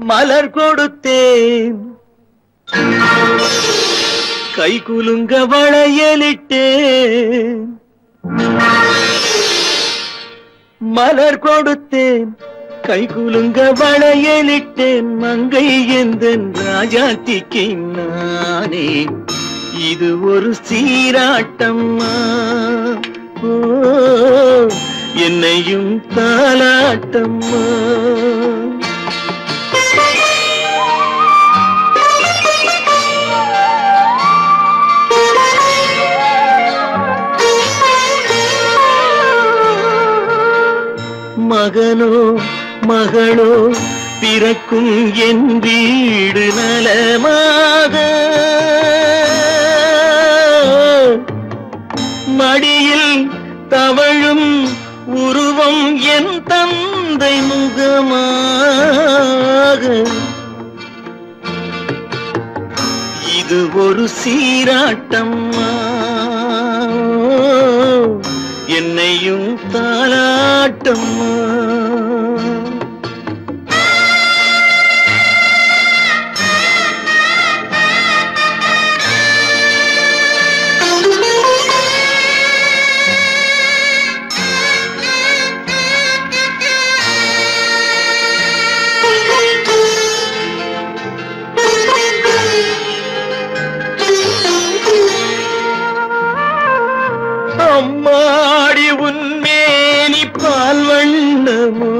மலர் கொடுத்தேன். கை குலுங்க வளையலிட்டேன். மலர் கொடுத்தேன். கை குலுங்க வளையலிட்டேன். மங்கை எந்தன் ராஜாத்திக்கு நானே. இது ஒரு சீராட்டம்மா. என்னையும் தாலாட்டம்மா மகனோ மகளோ பிறக்கும் என் வீடு நலமாக. மடியில் தவழும் உருவம் என் தந்தை முகமாக. இது ஒரு சீராட்டம்மா. என்னையும் தாளாட்டம்மா. அம்மாடி உன்மேனி பால் வண்ணமோ?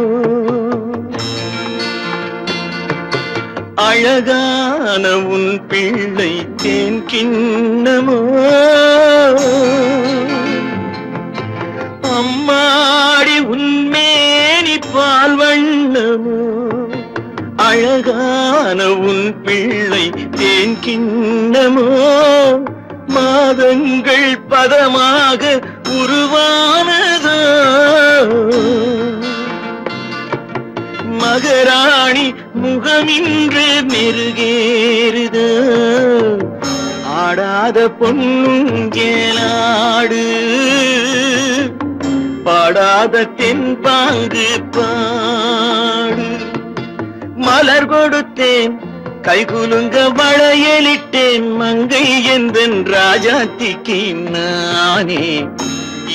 அழகான உன் பிள்ளை தேன் கிண்ணமோ? அம்மாடி உன்மேனி பால் வண்ணமோ? அழகான உன் பிள்ளை தேன் கிண்ணமோ? மாதங்கள் பதமாக உருவானதோ? மகராணி முகமின்று மெருகேறுதோ? ஆடாத பொண்ணும் பொன்னுங்கேலாடு பாடாத தென்பாங்கு பாடு. மலர் கொடுத்தேன் கைகுலுங்க வளையலிட்டேன் மங்கை எந்தன் ராஜாத்திக்கு நானே.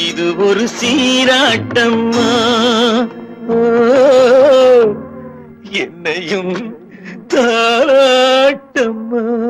இது ஒரு சீராட்டம்மா. என்னையும் தாராட்டம்மா.